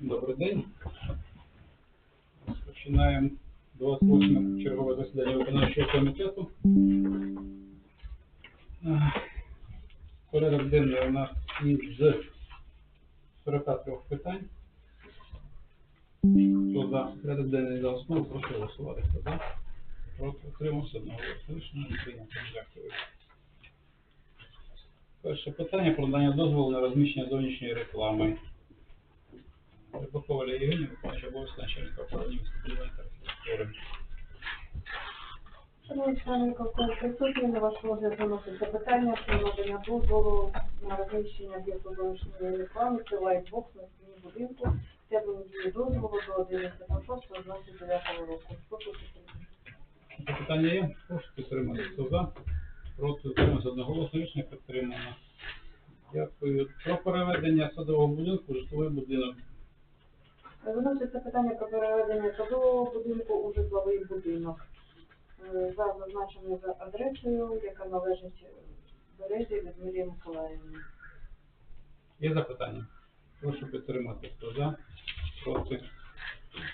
Добрий день. Розпочинаємо 28 чергове засідання виконавчого комітету. Е, Порядок денний у нас із 43 питань. Хто за порядок денний за основу, прошу голосувати. Хто за? Проти утримався одного. Рішення. Дякую. Перше питання про надання дозволу на розміщення зовнішньої реклами. Рибакова Лія Євгенія, виконуюча обов'язки начальника управління містобудування та архітектури. Шановні члени виконкому присутні, на ваш розгляд виносить запитання про надання дозволу на розміщення об'єкту зовнішньої реклами, це лайтбокс на стіні будинку, термін дії дозволу до 11.06.29 року. Прошу. Запитання є? Прошу підтримати. Хто за? Проти утримався одноголосно. Рішення підтримано. Дякую. Про переведення садового будинку в житловий будинок. Виноситься питання про переведення садового будинку у житловий будинок. Е, За зазначеною за адресою, яка належить Березі Людмилі Миколаївні. Є запитання? Прошу підтримати. Хто за? Проти?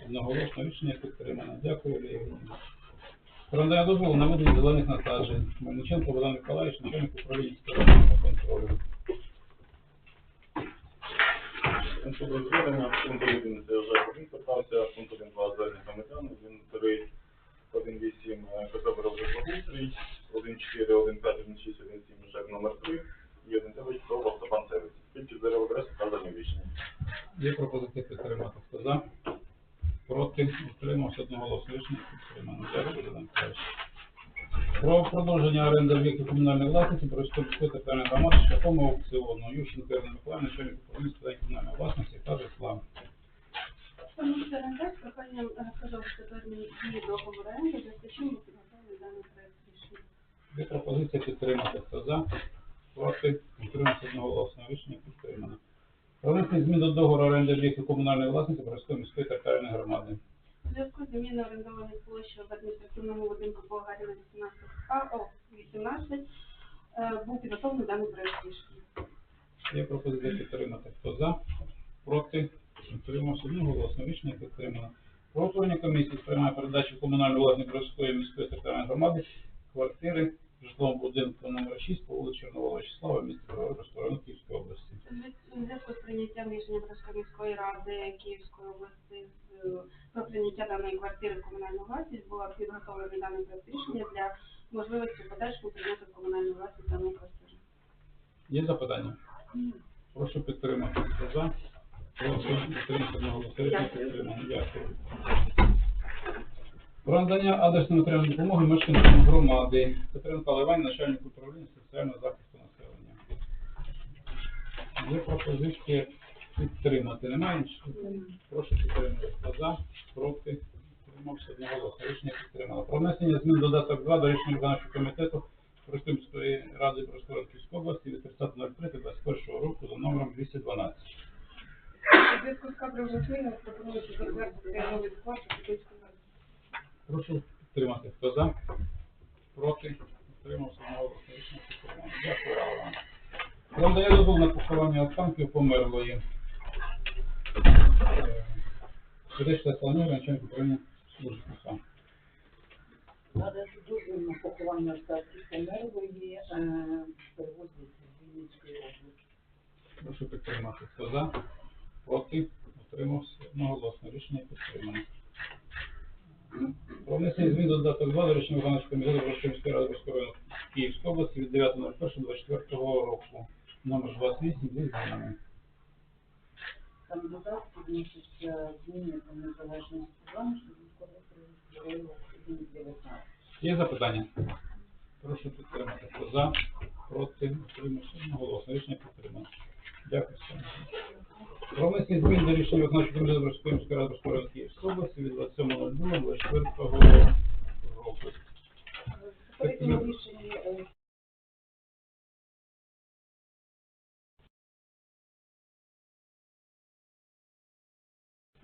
Одноголосно рішення підтримано. Дякую, Лія Євгенівна. Про дозволу на ведення зелених насаджень. Мельниченко Богдан Миколаївич, начальник управління строительного контролю. Пункту розведення, пункт 1 це вже один звертався, пункт 1 2 звернення громадян, 1 3 1 8 КП «Бережний 1 4 1 5 1 6 1 7 ЖЕК номер 3 і 1 9 ТОВ «Автопан Сервіс». Тільки дерево адресу вказані в рішенні. Є пропозиція підтримати. Хто за? Проти? Утримався одноголосно. Рішення підтримано. Дякую. Про продовження оренди об'єктів комунальної власності Борисполівської територіальної громади шляхом аукціону. Ющенко Ірина Миколаївна, начальник управління питань комунальної власності та житла. Тому що орендар з проханням продовжити термін дії договору оренди, для чим ми даний проект рішення. Є пропозиція підтримати. Хто за? Проти? Утримався одноголосно. Рішення підтримано. Про внесення змін до договору оренди об'єктів комунальної власності Борисполівської міської територіальної громади. Зв'язку з зміною орендованої площі в адміністративному будинку по Гагаріна 18 А, о, 18, е, був підготовлений даний проект рішення. Є пропозиція підтримати. Хто за? Проти? Утримався одноголосно. Рішення підтримано. Про утворення комісії з приймання передачі в комунальну власність міської територіальної громади квартири в житловому будинку номер 6 по вулиці Чорновола Вячеслава, місті Григорівського Київської області. У зв'язку з прийняттям рішення Бродської міської ради Київської області з, про прийняття даної квартири в комунальну власність було підготовлений даний проект рішення для можливості в подальшому прийняти в комунальну власність даної квартири. Є запитання? Прошу підтримати. Хто за? Прошу підтримати. Рішення підтримано. Дякую. Про надання адресної матеріальної допомоги мешканцям громади. Катерина Іванівна, начальник управління соціального захисту населення. Є пропозиція підтримати. Немає інших? Прошу підтримати. Хто за? Проти? Утримався одноголосно. Рішення підтримано. Про внесення змін додаток 2 до рішення виконавчого комітету Проспільської ради Проскородківської області від 30.03.21 року за номером 212. У зв'язку з кадровими змінами пропонується затвердити новий склад Київської ради. Прошу підтримати. Хто за? Проти? Утримався одноголосно. Рішення підтримано. Дякую вам. Про надання дозволу на поховання останків померлої. Судечка Соломія, начальник управління служби сам. Надо дозвіл на поховання остатків померлої е, перевозять з Вінницької області. Прошу підтримати. Хто за? Проти? Утримався одноголосно. Рішення підтримано. Про внесення змін до додаток 2 до рішення виконавчого комітету міської ради Борської Київської області від 9.01.24 року. Номер 28 зі змінами. Там додатки вносяться зміни по незалежності приводу 1.19. Є запитання? Прошу підтримати. Хто за? Проти? Утримався одноголосно. Рішення підтримано. Дякую. Про внесення змін до рішення виконавчого комітету Борської міської ради Борської Київської області від 27.02.24 року. Попередньо рішення е,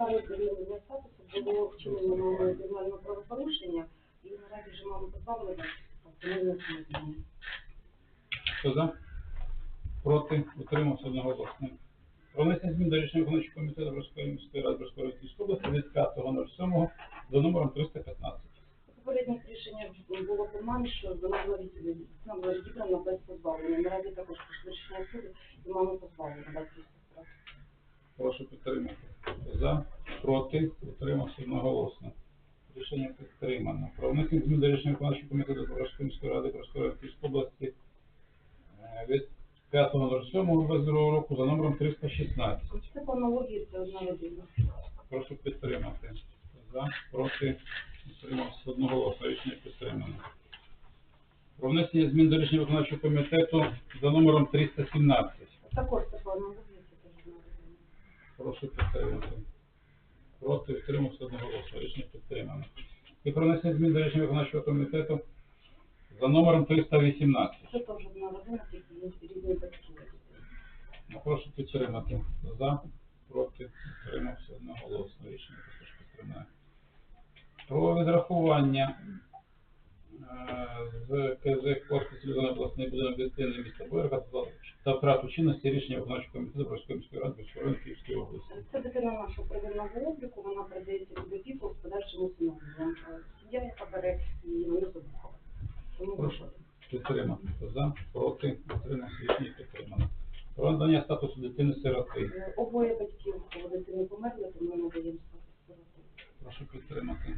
Саме цивільного статусу було вчинено нове кримінальне правопорушення, і наразі вже мали позбавлення автономної зміни. Хто за? Проти? Утримався одноголосно. Про внесення змін до рішення виконавчого комітету Бродської міської ради Бродської Російської області від 5.07 за номером 315. Попередніх рішення було приймано, що вона була відібрана без позбавлення. Наразі також пішло рішення суду і батьківських прав. Прошу підтримати. За, проти, утримався одноголосно. Рішення підтримано. Про внесення змін до рішення виконавчого комітету Бродської міської ради Бродської Російської області е, від 5.07 року за номером 316. Це по аналогії, це одна родина. Прошу підтримати. За, проти, утримався одноголосно. Рішення підтримано. Про внесення змін до рішення виконавчого комітету за номером 317. Також це по аналогії, це теж одна родина. Прошу підтримати. Проти утримався одноголосно. Рішення підтримано. І про внесення змін до рішення виконавчого комітету за номером 318. Це теж одна родина, тільки різні батьки. Прошу підтримати. За, проти, утримався одноголосно. Рішення також підтримає. Про відрахування з КЗ кошти цивілізованої обласної будинок дитини міста Боярка та втрату чинності рішення виконавчого комітету Бродської міської ради Бродської району Київської області. Це дитина нашого первинного обліку, вона передається до батьків. Е, її, забухала. Тому Прошу підтримати. За, проти, утримався. Рішення підтримано. Про надання статусу дитини-сироти. Е, Обоє батьків дитини померли, тому ми надаємо статус сироти. Прошу підтримати.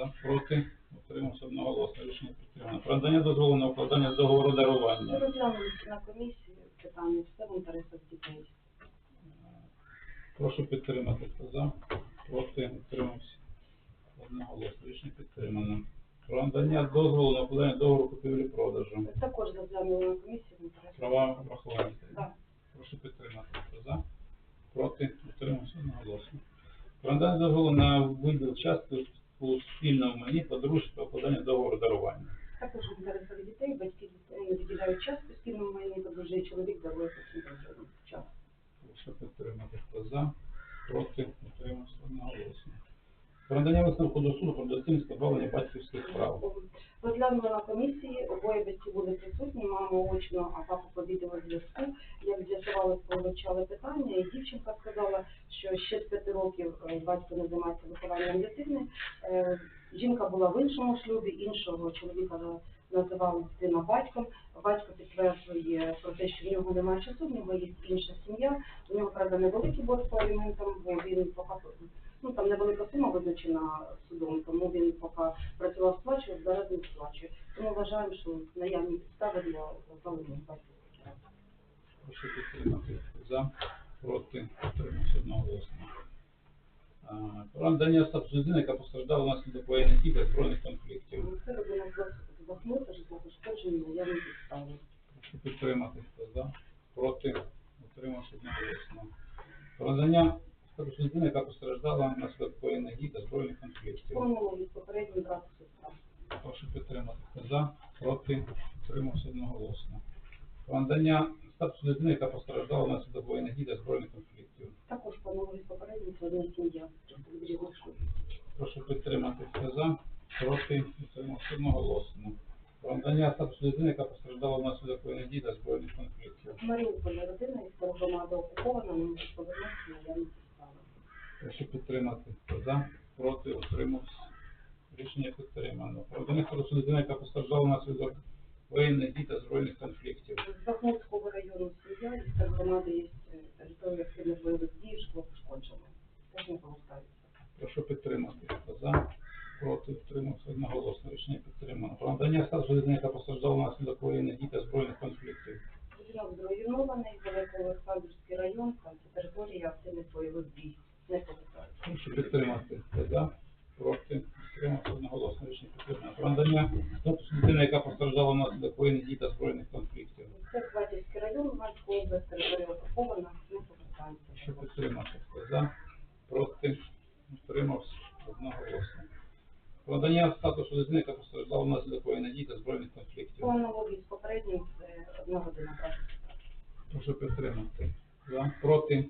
За, проти, утримався одноголосно. Рішення підтримано. Про надання дозволу на укладання договору дарування. розглянули на комісії питання, все в інтересах дітей. Прошу підтримати. Хто за, проти, утримався. Одноголосно. Рішення підтримано. Про надання дозволу на укладання договору купівлі-продажу. Також розглянули на комісії в інтересах. Права враховані. Так. Прошу підтримати. Хто за, проти, утримався одноголосно. Про надання дозволу на виділ частки у спільному мені подружжя укладання договору дарування. Також в дітей батьки дітей виділяють час у спільному мені подружжя чоловік дарує дружинам час. Прошу підтримати. Хто за, проти, утримався одноголосно. Про надання висновку до суду про доцільність позбавлення батьківських прав. Розглянули на комісії, обоє батьки були присутні, мама очно, а папа по відеозв'язку. Як з'ясувалося, вивчали питання, і дівчинка сказала, що ще з п'яти років е, батько не займається вихованням дитини. Е, Жінка була в іншому шлюбі, іншого чоловіка називала дитина батьком. Батько підтверджує про те, що в нього немає часу, в нього є інша сім'я. У нього, правда, невеликий борг по аліментам, бо він поки ну там невелика сума визначена судом, тому він поки працював сплачував, зараз не сплачує. Тому вважаємо, що наявні підстави для позбавлення батьківських. Прошу підтримати. За, проти, утримався одноголосно. Про надання статусу людини, яка постраждала внаслідок воєнних дій та збройних конфліктів. Це родина з Бахмута, житлопошкодження, наявні підстави. Прошу підтримати. За, проти, утримався одноголосно. Про надання статусу людини, яка постраждала внаслідок воєнних дій та збройних конфліктів. Сестра. Прошу підтримати. Хто за, проти, утримався одноголосно. Про надання статусу людини, яка постраждала внаслідок воєнних дій та збройних конфліктів. Також повному від попереднім сім'я. Прошу підтримати. Хто за, проти, утримався одноголосно. Про надання статусу людини, яка постраждала внаслідок воєнних дій та збройних конфліктів. В Маріуполі родина, яка громада окупована, повернутися наявні підстави. Прошу підтримати. За, проти, утримався. Рішення підтримано. Статусу людини, яка постраждала внаслідок воєнних дій та збройних конфліктів. З Бахмутського району сім'я, і громади є е, територія активних бойових дій, житло пошкоджене. Теж не повертається. Прошу підтримати. За, проти, утримався одноголосно. Рішення підтримано. Про надання статусу людини, яка постраждала внаслідок воєнних дій та збройних конфліктів. Будинок зруйнований, Великоолександрівський район, там це територія активних бойових дій. Не повертається. Прошу підтримати. Хто за, проти, утримався одноголосно. Рішення підтримано. Про надання статусу людини, яка постраждала внаслідок воєнних дій та збройних конфліктів. Це Квадівський район, Луганська область, територія окупована, не повертається. Прошу підтримати. Хто за, проти, утримався одноголосно. Про надання статусу людини, яка постраждала внаслідок воєнних дій та збройних конфліктів. По аналогії з попереднім, це одна година брати. Прошу підтримати. За, проти,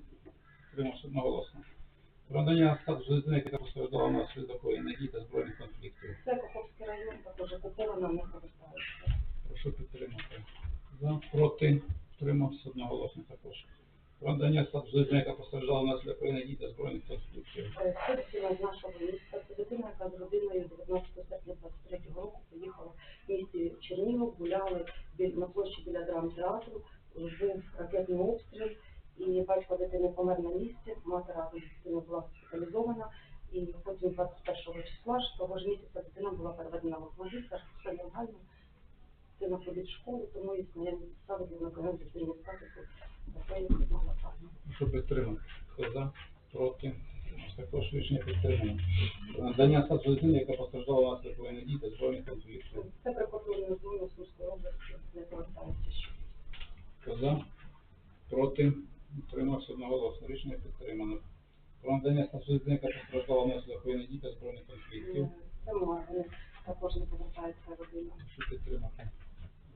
утримався одноголосно. Про надання статусу людини, яка постраждала внаслідок воєнних дій та збройних конфліктів. Це Район, також окупована, не повертається. Прошу підтримати. За, проти, утримався одноголосно також. Про надання статусу яка постраждала внаслідок воєнних дій та збройних конфліктів. Е, з нашого міста, яка з родиною 19 серпня 23 року поїхала в місті Чернігов, гуляли біль- на площі біля драмтеатру, був ракетний обстріл, і батько дитини помер на місці, мати разом з дитиною була госпіталізована, і потім 21 числа ж того ж місяця дитина була переведена в Охмадит, все нормально, дитина ходить в школу, тому існує підстави для накладання дитині статусу такої малопарної. Прошу підтримати. Хто за? Проти? Також рішення підтримано. Надання статусу дитини, яка постраждала внаслідок воєнних дій та збройних конфліктів. Це прикордонна зона Сумської області, не повертається ще. Хто за? Проти? Утримався одноголосно. Рішення підтримано. Про надання яка постраждала внаслідок воєнних дій та збройних конфліктів. Моя, також не повертається родина. Прошу підтримати.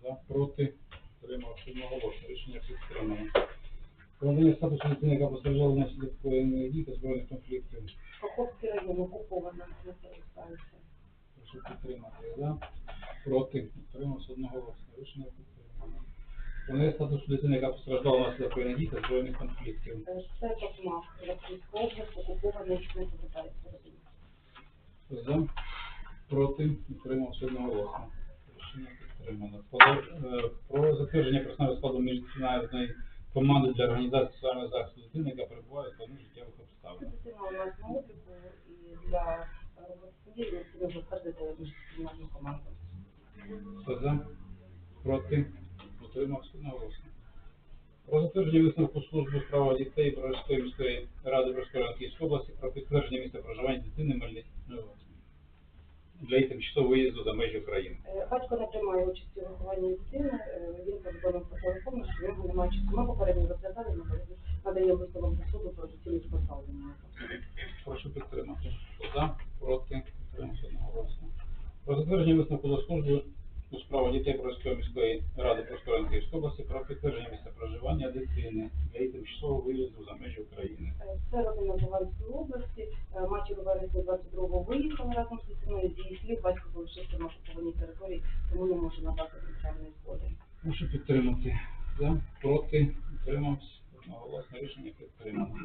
За, проти, утримався одноголосно. Рішення підтримано. Про надання статусу дитини, яка постраждала внаслідок воєнних дій та збройних конфліктів. Каховський район окупована, не повертається. Прошу підтримати. За, проти, утримався одноголосно. Рішення підтримано. Надання статусу дитини, яка постраждала внаслідок воєнних дій та збройних конфліктів. Е, Це Токмак, Російська область, не повертається родина. За, проти, утримався одноголосно. Рішення підтримано. Е, Про затвердження персонального складу міжнаціональної команди для організації соціального захисту дитини, яка перебуває в складних життєвих Це обставин. дитина у нас на обліку і для роботи затвердити міждисциплінарну команду. Хто за, проти, утримався одноголосно. Про затвердження висновку служби з права дітей Бродської міської ради Бродської Київської області про підтвердження місця проживання дитини Мельницького для її тимчасового виїзду за межі України. Е, Батько не приймає участі у вихованні дитини, е, він повідомив по телефону, що в немає часу. Ми попередньо розглядали, ми надаємо висновок до суду про доцільність позбавлення. Прошу підтримати. За, проти, утримався одноголосно. Про затвердження висновку до служби у справах дітей Бродської міської ради Проскоренської Київської області про підтвердження місця проживання дитини для її тимчасового виїзду за межі України. Е, Це родина Луганської області. Е, Матір у вересні 22-го виїхала разом з дитиною. З її слів батько залишився на окупованій території, тому не може надати соціальної згоди. Прошу підтримати. За, проти, утримався. Одноголосне рішення підтримано.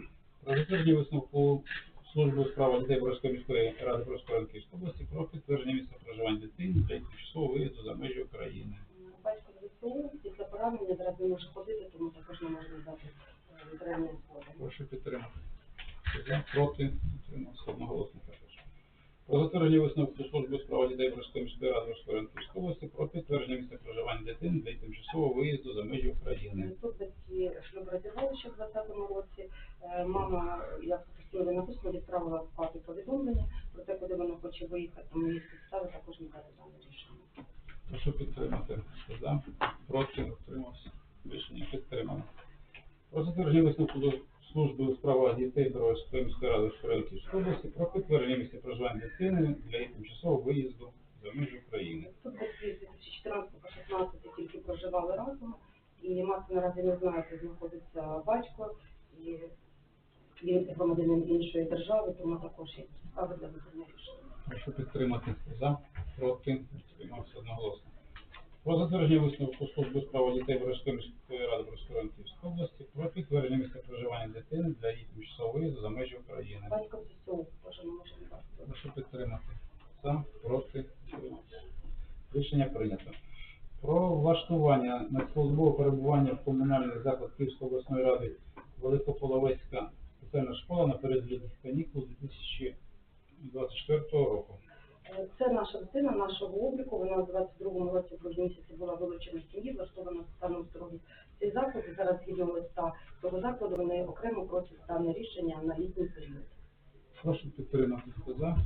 Про затвердження висновку служби у справах дітей Бродської міської ради Проскоренської Київської області про підтвердження місця проживання дитини для тимчасового виїзду за межі України. Батько з після поранення зараз не може ходити, тому також не може надати е, згоди. Прошу підтримати. За, проти, утримався одноголосно також. Про затвердження висновку служби у справах дітей Бродської міської ради Бродської області про підтвердження місця проживання дитини для тимчасового виїзду за межі України. Тут батьки шлюб розірвали ще в 20-му році. Е, Мама, як постійно написано, відправила в папі повідомлення про те, куди вона хоче виїхати, тому є підстави також не дати дане рішення. Прошу підтримати. За, проти, утримався. Рішення підтримано. Про затвердження висновку до служби у справах дітей Дорожської міської ради Шкоренківської області про підтвердження місця проживання дитини для її тимчасового виїзду за межі України. Тут батьки з 2014 по 16 тільки проживали разом, і мати наразі не знає, де знаходиться батько, і він громадянин іншої держави, тому також є підстави для виконання рішення. Прошу підтримати. За, проти, утримався одноголосно. Про затвердження висновку служби у справах дітей Дорожської міської ради Шкоренківської області про підтвердження місця проживання дитини для її тимчасового виїзду за межі України. Батько з ЗСУ теж не може надати. Прошу підтримати. За, проти, утримався. Рішення прийнято. Про влаштування на службове перебування в комунальних закладах Київської обласної ради Великополовецька спеціальна школа на період канікул 2024 року. Е, Це наша дитина нашого обліку. Вона у 22-му році в місяці була вилучена з сім'ї, влаштована станом здоров'я. Цей заклад зараз згідно листа цього закладу вони окремо просять дане рішення на літній період. Прошу підтримати. За,